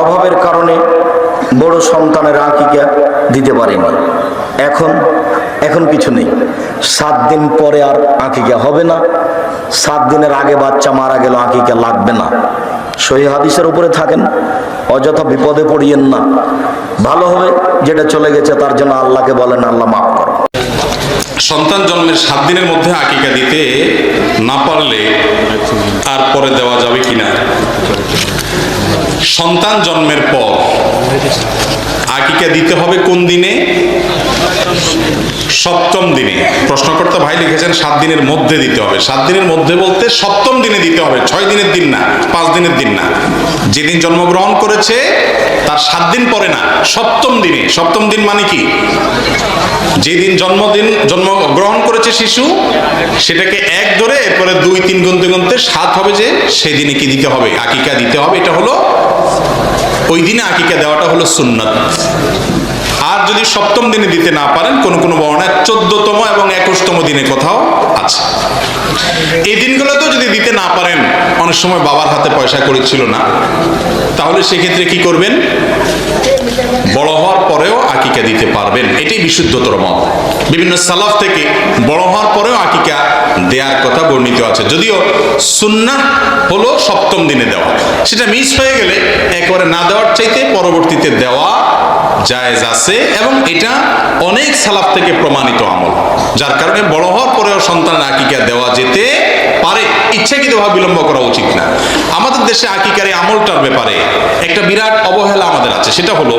অভাবের কারণে বড় সন্তানের আকিকা দিতে পারেনি। এখন এখন কিছু নেই। সাত দিন পরে আর আকিকা হবে না। সাত দিনের আগে বাচ্চা মারা গেল, আকিকা লাগবে না। সহি হাদিসের উপরে থাকেন, অযথা বিপদে পড়িয়েন না। ভালো হবে যেটা চলে গেছে, তার জন্য আল্লাহকে বলেন, আল্লাহ মাফ করো। সন্তান জন্মের সাত দিনের মধ্যে আকিকা দিতে না পারলে আর পরে দেওয়া যাবে কিনা? সন্তান জন্মের পর। আকিকা দিতে হবে কোন দিনে? সপ্তম দিনে। প্রশ্নকর্তা ভাই লিখেছেন সাত দিনের মধ্যে দিতে হবে। সাত দিনের মধ্যে বলতে সপ্তম দিনে দিতে হবে। ছয় দিনের দিন না, পাঁচ দিনের দিন না। যেদিন জন্মগ্রহণ করেছে তার সাত দিন পরে না, সপ্তম দিনে। সপ্তম দিন মানে কি? যেদিন জন্মদিন জন্ম গ্রহণ করেছে শিশু, সেটাকে এক ধরে এরপরে দুই, তিন গুনতে গুনতে সাত হবে যে, সেদিনে কি দিতে হবে? আকিকা দিতে হবে। এটা হলো, ওই দিনে আকিকা দেওয়াটা হলো সুন্নত। যদি সপ্তম দিনে দিতে না পারেন, কোন কোন বর্ণায় চোদ্দতম এবং একুশতম দিনে কোথাও আছে। এই দিনগুলোতেও যদি দিতে না পারেন, অনেক সময় বাবার হাতে পয়সা করেছিল না, তাহলে সেক্ষেত্রে কি করবেন? বড় হওয়ার পরেও আকিকা দিতে পারবেন। এটাই বিশুদ্ধতর মত। বিভিন্ন সালাফ থেকে বড় হওয়ার পরেও আকিকা দেওয়ার কথা বর্ণিত আছে। যদিও সুন্নাহ হলো সপ্তম দিনে দেওয়া। সেটা মিস হয়ে গেলে একবারে না দেওয়ার চাইতে পরবর্তীতে দেওয়া জায়েজ আছে এবং এটা অনেক সালাফ থেকে প্রমাণিত আমল। যার কারণে বড় হওয়ার পরেও সন্তান আকিকা দেওয়া যেতে পারে। ইচ্ছাকৃতভাবে বিলম্ব করা উচিত না। আমাদের দেশে আকিকার এই আমলটার ব্যাপারে একটা বিরাট অবহেলা আমাদের আছে। সেটা হলো,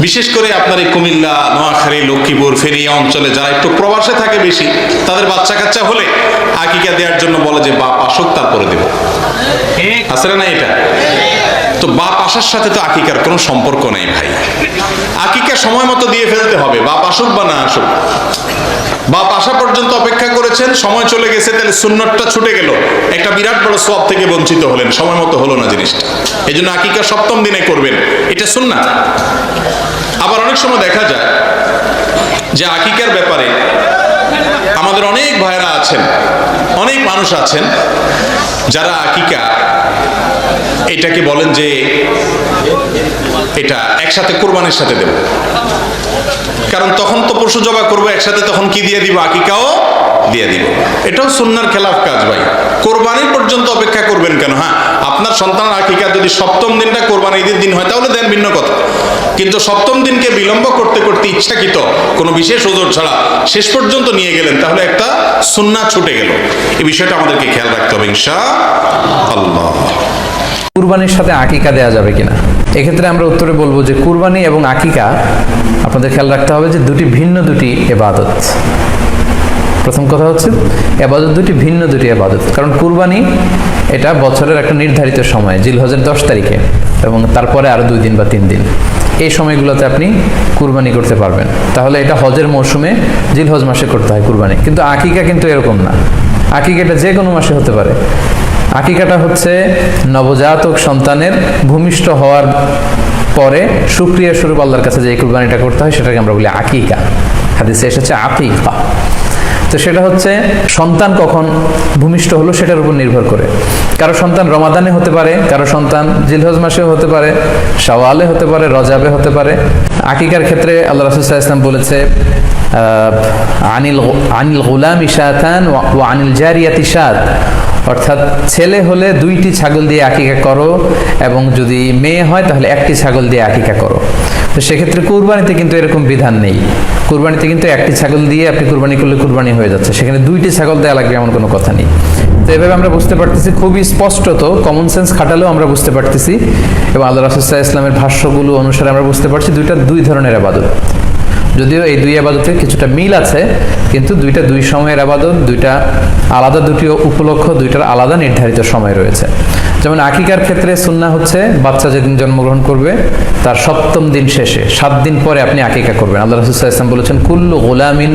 বিশেষ করে আপনার এই কুমিল্লা, নোয়াখালী, লক্ষ্মীপুর ফেরিয়া অঞ্চলে যারা একটু প্রবাসে থাকে বেশি, তাদের বাচ্চা কাচ্চা হলে আকিকা দেওয়ার জন্য বলে যে, বাপ, আসুক, তারপরে দেব। আছে না এটা? তো বাপ আসার সাথে তো আকিকার কোনো সম্পর্ক নেই ভাই। আকিকা সময় মতো দিয়ে ফেলতে হবে, বাপ আসুক বা না আসুক। বাপ আসা পর্যন্ত অপেক্ষা করেছেন, সময় চলে গেছে, তাহলে সুন্নতটা ছুটে গেল। একটা বিরাট বড় সব থেকে বঞ্চিত হলেন, সময় মতো হলো না জিনিসটা। এই জন্য আকিকা সপ্তম দিনে করবেন, এটা সুন্না আবার অনেক সময় দেখা যায় যে আকিকার ব্যাপারে আমাদের অনেক ভাইরা আছেন, অনেক মানুষ আছেন, যারা আকিকা। এটাকে বলেন যে এটা একসাথে কোরবানির সাথে দেব। কারণ তখন তো পশু জবা করব, একসাথে তখন কি দিয়ে দিব? আকিকাও দিয়ে দিব। এটাও সুন্নার খেলাফ কাজ ভাই। কোরবানির পর্যন্ত অপেক্ষা করবেন কেন? হ্যাঁ আপনার সন্তান আকিকা যদি সপ্তম দিনটা কোরবানি ঈদের দিন হয়, তাহলে দেন ভিন্ন কথা। কিন্তু সপ্তম দিনকে বিলম্ব করতে করতে ইচ্ছাকৃত কোনো বিশেষ ওজোর ছাড়া শেষ পর্যন্ত নিয়ে গেলেন, তাহলে একটা সুন্না ছুটে গেল। এই বিষয়টা আমাদেরকে খেয়াল রাখতে হবে ইনশা আল্লাহ কুরবানির সাথে আকিকা দেওয়া যাবে কিনা? এক্ষেত্রে আমরা উত্তরে বলব যে কুরবানি এবং আকিকা আপনাদের খেয়াল রাখতে হবে যে দুটি ভিন্ন দুটি এবাদত। প্রথম কথা হচ্ছে, এবাদত দুটি ভিন্ন দুটি এবাদত। কারণ কুরবানি এটা বছরের একটা নির্ধারিত সময়, জিলহজের দশ তারিখে এবং তারপরে আরও দুই দিন বা তিন দিন। এই সময়গুলোতে আপনি কুরবানি করতে পারবেন। তাহলে এটা হজের মৌসুমে জিলহজ মাসে করতে হয় কুরবানি। কিন্তু আকিকা কিন্তু এরকম না। আকিকাটা যে কোনো মাসে হতে পারে। আকিকাটা হচ্ছে নবজাতক সন্তানের ভূমিষ্ঠ হওয়ার পরে সুক্রিয়া স্বরূপ আল্লাহর কাছে যে কুরবানিটা করতে হয় সেটাকে আমরা বলি আকিকা। হাদিসে এসেছে আকিকা। তো সেটা হচ্ছে সন্তান কখন ভূমিষ্ঠ হলো সেটার উপর নির্ভর করে। কারও সন্তান রমাদানে হতে পারে, কারও সন্তান জিলহজ মাসেও হতে পারে, শাওয়ালে হতে পারে, রজাবে হতে পারে। আকিকার ক্ষেত্রে আল্লাহ রাসুল্লাহ ইসলাম বলেছে আনিল আনিল গুলাম ইশাতান ও আনিল জারিয়াতি সাদ অর্থাৎ ছেলে হলে দুইটি ছাগল দিয়ে আকিকা করো এবং যদি মেয়ে হয় তাহলে একটি ছাগল দিয়ে আকিকা করো। তো সেক্ষেত্রে কুরবানিতে কিন্তু এরকম বিধান নেই। কুরবানিতে কিন্তু একটি ছাগল দিয়ে আপনি কুরবানি করলে কুরবানি হয়ে যাচ্ছে। সেখানে দুইটি ছাগল দেওয়া লাগবে এমন কোনো কথা নেই। তো এভাবে আমরা বুঝতে পারতেছি, খুবই স্পষ্টত কমন সেন্স খাটালেও আমরা বুঝতে পারতেছি এবং আল্লাহ রাসুল্লাহ ইসলামের ভাষ্যগুলো অনুসারে আমরা বুঝতে পারছি দুইটা দুই ধরনের আবাদত। যদিও এই দুই আবাদতে কিছুটা মিল আছে, কিন্তু দুইটা দুই সময়ের আবাদত, দুইটা আলাদা দুটি উপলক্ষ, দুইটার আলাদা নির্ধারিত সময় রয়েছে। যেমন আকিকার ক্ষেত্রে সুন্না হচ্ছে, বাচ্চা যেদিন জন্মগ্রহণ করবে, তার সপ্তম দিন শেষে, সাত দিন পরে আপনি আকিকা করবেন। আল্লাহ রসুল্লাহ ইসলাম বলেছেন, কুল্লু গোলামিন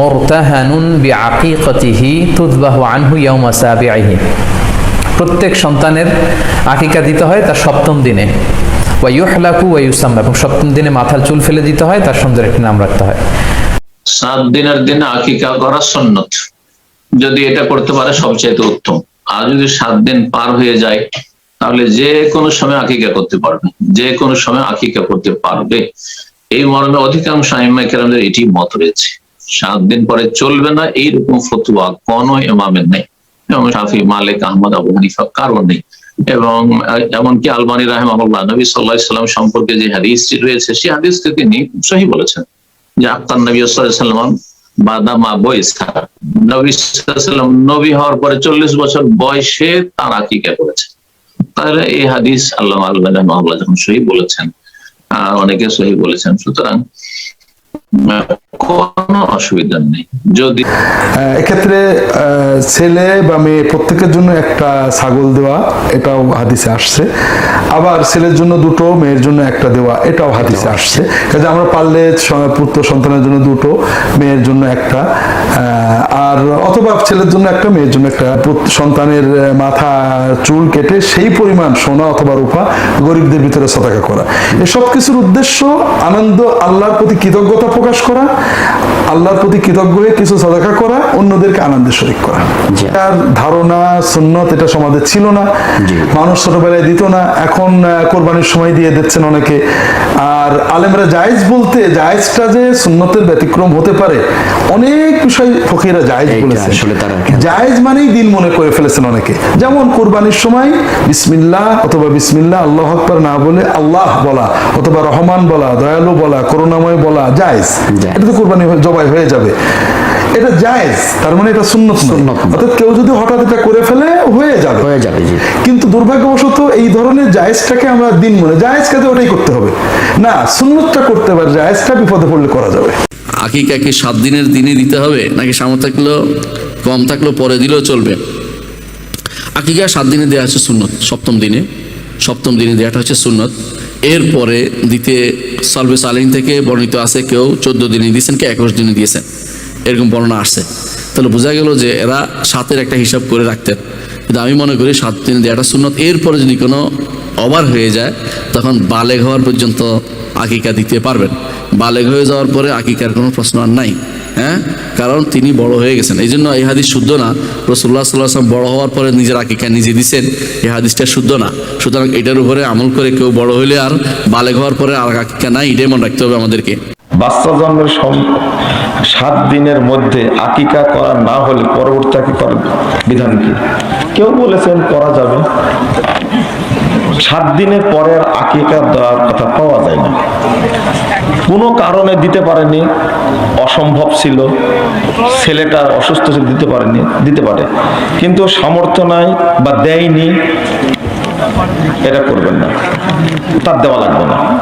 মোরতাহানুন বি আনহু প্রত্যেক সন্তানের আকিকা দিতে হয় তার সপ্তম দিনে। ওয়াইহলাকু ওয়াইউসাম এবং সপ্তম দিনে মাথার চুল ফেলে দিতে হয়, তার সুন্দর একটি নাম রাখতে হয়। সাত দিনের দিনে আকিকা করা সন্ন্যত যদি এটা করতে পারে সবচেয়ে উত্তম। আর যদি সাত দিন পার হয়ে যায়, তাহলে যে কোনো সময় আকিকা করতে পারবে। যে কোনো সময় আকিকা করতে পারবে। এই মর্মে অধিকাংশ আইমাইকেরামদের এটি মত রয়েছে। সাত দিন পরে চলবে না, এইরকম ফতুয়া কোনো ইমামের নেই। এবং শাফি, মালিক, আহমদ, আবু হানিফা কারও নেই। এবং, এমনকি আলবানী রাহেমাহুল্লাহ, নবী সাল্লাহ সাল্লাম সম্পর্কে যে হাদিসটি রয়েছে, সেই হাদিসকে তিনি সহি বলেছেন। যে আক্তার নবী সাল্লাম বাদামা বয়সা নবী সাল্লাম নবী হওয়ার পরে চল্লিশ বছর বয়সে তার আকিকা করেছে তাহলে এই হাদিস আল্লাহ আল্লাহ যখন সহি বলেছেন আর অনেকে সহি বলেছেন। সুতরাং কোনো অসুবিধা নেই। যদি এক্ষেত্রে ছেলে বা মেয়ে প্রত্যেকের জন্য একটা ছাগল দেওয়া এটাও হাদিসে আসছে। আবার ছেলের জন্য দুটো মেয়ের জন্য একটা দেওয়া এটাও হাদিসে আসছে। কাজে আমরা পারলে পুত্র সন্তানের জন্য দুটো মেয়ের জন্য একটা আর অথবা ছেলের জন্য একটা মেয়ের জন্য একটা। সন্তানের মাথা চুল কেটে সেই পরিমাণ সোনা অথবা রূপা গরিবদের ভিতরে সদাকা করা। এসব কিছুর উদ্দেশ্য আনন্দ আল্লাহর প্রতি কৃতজ্ঞতা প্রকাশ করা আল্লাহর প্রতি কৃতজ্ঞ হয়ে কিছু সদাকা করা অন্যদেরকে আনন্দের শরিক করা। তার ধারণা সুন্নত এটা সমাজে ছিল না। মানুষ ছোটবেলায় দিত না এখন আহ, কোরবানির সময় দিয়ে দিচ্ছেন অনেকে। আর আলেমরা জায়েজ বলতে জায়েজটা যে সুন্নতের ব্যতিক্রম হতে পারে অনেক বিষয় ফকিরা জায়েজ বলেছে জায়েজ মানেই দিন মনে করে ফেলেছেন অনেকে। যেমন কোরবানির সময় বিসমিল্লাহ অথবা বিসমিল্লাহ আল্লাহ আকবার না বলে আল্লাহ বলা অথবা রহমান বলা দয়ালু বলা করুণাময় বলা জায়েজ। জায়েজ। এটা তো কোরবানি জবাই হয়ে যাবে। এটা জায়েজ তার মানে এটা সুন্নত। সুন্নত। অর্থাৎ কেউ যদি হঠাৎ এটা করে ফেলে হয়ে যাবে। হয়ে যাবে জি। কিন্তু দুর্ভাগ্যবশত এই ধরনের জায়েজটাকে আমরা দিন মনে জায়েজ কাজে ওটাই করতে হবে। না সুন্নতটা করতে পারে জায়েজটা বিপদে পড়লে করা যাবে। আকিকা কি সাত দিনের দিনে দিতে হবে নাকি সামর্থ্য থাকলেও কম থাকলেও পরে দিলেও চলবে? আকিকা সাত দিনে দেওয়া হচ্ছে সুন্নত সপ্তম দিনে। সপ্তম দিনে দেওয়াটা হচ্ছে সুন্নত। এরপরে দিতে সালবে সালিন থেকে বর্ণিত আছে কেউ চোদ্দ দিনে দিয়েছেন কে একুশ দিনে দিয়েছেন। এরকম বর্ণনা আসছে। তাহলে বোঝা গেল যে এরা সাতের একটা হিসাব করে রাখতেন। কিন্তু আমি মনে করি সাত দিনে দেওয়াটা সুন্নত। এরপরে যদি কোনো ওভার হয়ে যায়, তখন বালেগ হওয়ার পর্যন্ত আকিকা দিতে পারবেন। বালেগ হয়ে যাওয়ার পরে আকিকার কোনো প্রশ্ন আর নাই। হ্যাঁ? কারণ তিনি বড় হয়ে গেছেন। এই জন্য এই হাদিস শুদ্ধ না। রসুল্লাহ সাল্লাহ আসলাম বড় হওয়ার পরে নিজের আকিকা নিজে দিছেন। এই হাদিসটা শুদ্ধ না। সুতরাং এটার উপরে আমল করে কেউ বড় হইলে আর বালেগ হওয়ার পরে আর আকিকা নাই। এটাই মনে রাখতে হবে আমাদেরকে। বাচ্চা জন্মের সাত দিনের মধ্যে আকিকা করা না হলে পরবর্তী আকিকার বিধান কি? কেউ বলেছেন করা যাবে। সাত দিনের আকিকা দেওয়ার কথা পাওয়া যায় না। কোনো কারণে দিতে পারেনি, অসম্ভব ছিল। ছেলেটা অসুস্থ ছিল, দিতে পারেনি, দিতে পারে। কিন্তু সামর্থ্য নাই বা দেয়নি, এটা করবেন না। তার দেওয়া লাগবে না।